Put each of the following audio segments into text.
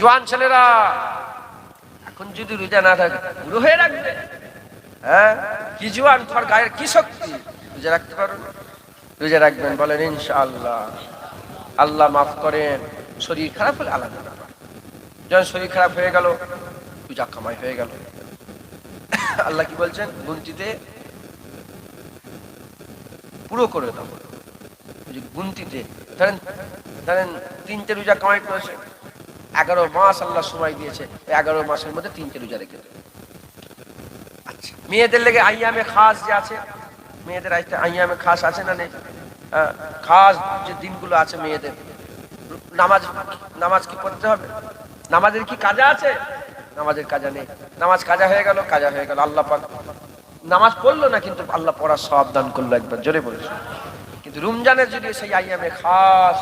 জোয়ান ছেলেরা, এখন যদি রোজা না থাকে বুড়ো হয়ে রাখবে। হ্যাঁ? কি জোয়ান, তোমার গায়ের কি শক্তি? রোজা রাখতে পারো? রোজা রাখবেন বলেন, ইনশাআল্লাহ। আল্লাহ মাফ করেন। শরীর খারাপ হলে আলাদা যখন শরীর খারাপ হয়ে গেল, পূজা কামাই হয়ে গেল। আল্লাহ কি বলছেন? গুনতিতে পুরো করে ওই গুনতিতে ধরেন ধরেন তিনটে রোজা কামাই করেছে এগারো মাস আল্লাহ সময় দিয়েছে। এই এগারো মাসের মধ্যে তিনটে রোজা রেখে আচ্ছা মেয়েদের লেগে আইয়ামে খাস যে আছে, মেয়েদের আইয়ামে খাস আছে না নেই? খাস যে দিনগুলো আছে মেয়েদের। নামাজ নামাজ কি পড়তে হবে? নামাজের কি কাজা আছে? নামাজের কাজা নেই। নামাজ কাজা হয়ে গেল, কাজা হয়ে গেল, আল্লাহ পাক নামাজ পড়ল না, কিন্তু আল্লাহ পড়ার সব দান করল একবার, জোরে বলেছে কিন্তু রমজানের যদি সেই আইয়ামে খাস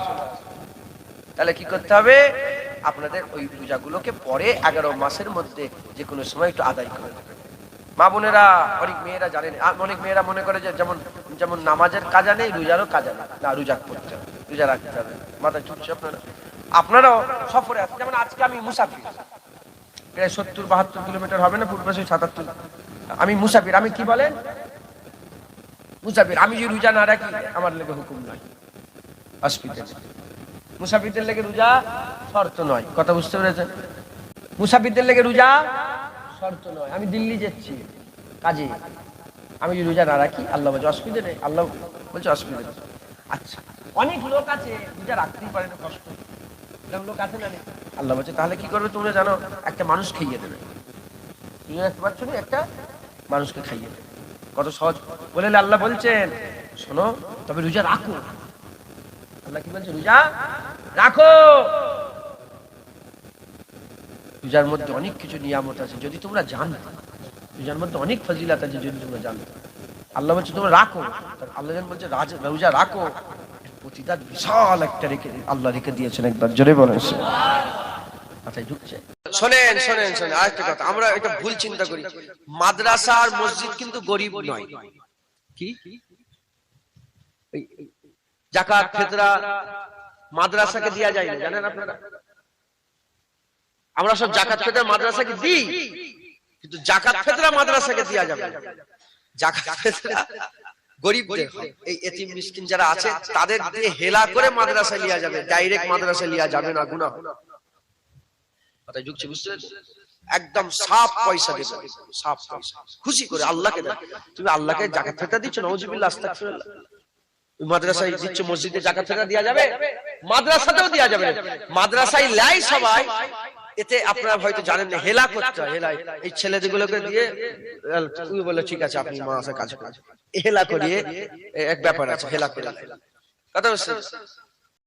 তাহলে কি করতে হবে? আপনাদের ওই পূজাগুলোকে পরে এগারো মাসের মধ্যে যে কোনো সময় একটু আদায় করে মা বোনেরা, অনেক মেয়েরা জানেন অনেক মেয়েরা মনে করে যে যেমন যেমন নামাজের কাজা নেই, রোজারও কাজা নেই। না, রোজা করতে হবে, রোজা রাখতে হবে। মাথায় চুটছে আপনারা। আপনারাও সফরে আছেন। যেমন আজকে আমি মুসাফির। প্রায় সত্তর, বাহাত্তর কিলোমিটার হবে না পূর্বাশে সাতাত্তর? আমি মুসাফির। আমি কি বলেন? মুসাফির। আমি যদি রোজা না রাখি, আমার লেগে হুকুম নয় হসপিটাল মুসাফিরদের লেগে রোজা শর্ত নয়। কথা বুঝতে পেরেছেন? মুসাফিরদের লেগে রোজা শর্ত নয়। আমি দিল্লি যাচ্ছি কাজে। আমি যদি রোজা না রাখি, আল্লাহ বলছে অসুবিধা নেই। আল্লাহ বলছে অসুবিধা নেই। আচ্ছা অনেক লোক আছে, রোজা রাখতেই পারে না, কষ্ট। লোক আছে না আল্লাহ বলছে, তাহলে কি করবে তোমরা জানো? একটা মানুষ খাইয়ে দেবে। তুমি রাখতে পারছ না, একটা মানুষকে খাইয়ে দেবে। কত সহজ। বলে আল্লাহ বলছেন, শোনো, তবে রোজা রাখো। আল্লাহ কি বলছে রোজা রাখো। রোজার মধ্যে অনেক কিছু নিয়ামত আছে যদি তোমরা জানো। রোজার মধ্যে অনেক ফজিলাত আছে যদি তোমরা জানো। আল্লাহ বলছে তোমরা রাখো। আল্লাহ যখন বলছে রোজা রাখো প্রতিদান বিশাল একটা রেখে আল্লাহ রেখে দিয়েছেন একবার জোরে বলেন। মাথায় ঢুকছে। শোনেন শোনেন শোনেন আরেকটা কথা আমরা এটা ভুল চিন্তা করি। মাদ্রাসা আর মসজিদ কিন্তু গরিব নয়। কি? জাকাত মাদ্রাসাকে দেওয়া যায় না জানেন আপনারা? আমরা সব জাকাত ফেতরা মাদ্রাসাকে দিই। কিন্তু জাকাত ফেতরা মাদ্রাসাকে দেওয়া যাবে। জাকাত ফেতরা গরিবদের এই এতিম মিসকিন যারা আছে তাদের দিয়ে হেলা করে মাদ্রাসায় লিয়া যাবে। ডাইরেক্ট মাদ্রাসায় লিয়া যাবে না গুনাহ। কথা যুগছে বুঝতে একদম সাফ পয়সা দেবে। সাফ পয়সা। খুশি করে আল্লাহকে তুমি আল্লাহকে জাকাত ফেতরা দিচ্ছ নওয়াজুবিল্লাহ আস্তাগফিরুল্লাহ। মাদ্রাসায় দিচ্ছে মসজিদে জাকাত ফেতরা দেওয়া যাবে মাদ্রাসাতেও দেওয়া যাবে। মাদ্রাসায় লাই সবাই এতে আপনারা হয়তো জানেন না হেলা করতে হয় হেলা এই ছেলেগুলোকে দিয়ে তুমি বলে ঠিক আছে আপনি মাদ্রাসায় কাজ করেন। হেলা করিয়ে এক ব্যাপার আছে হেলা করে কথা বুঝছেন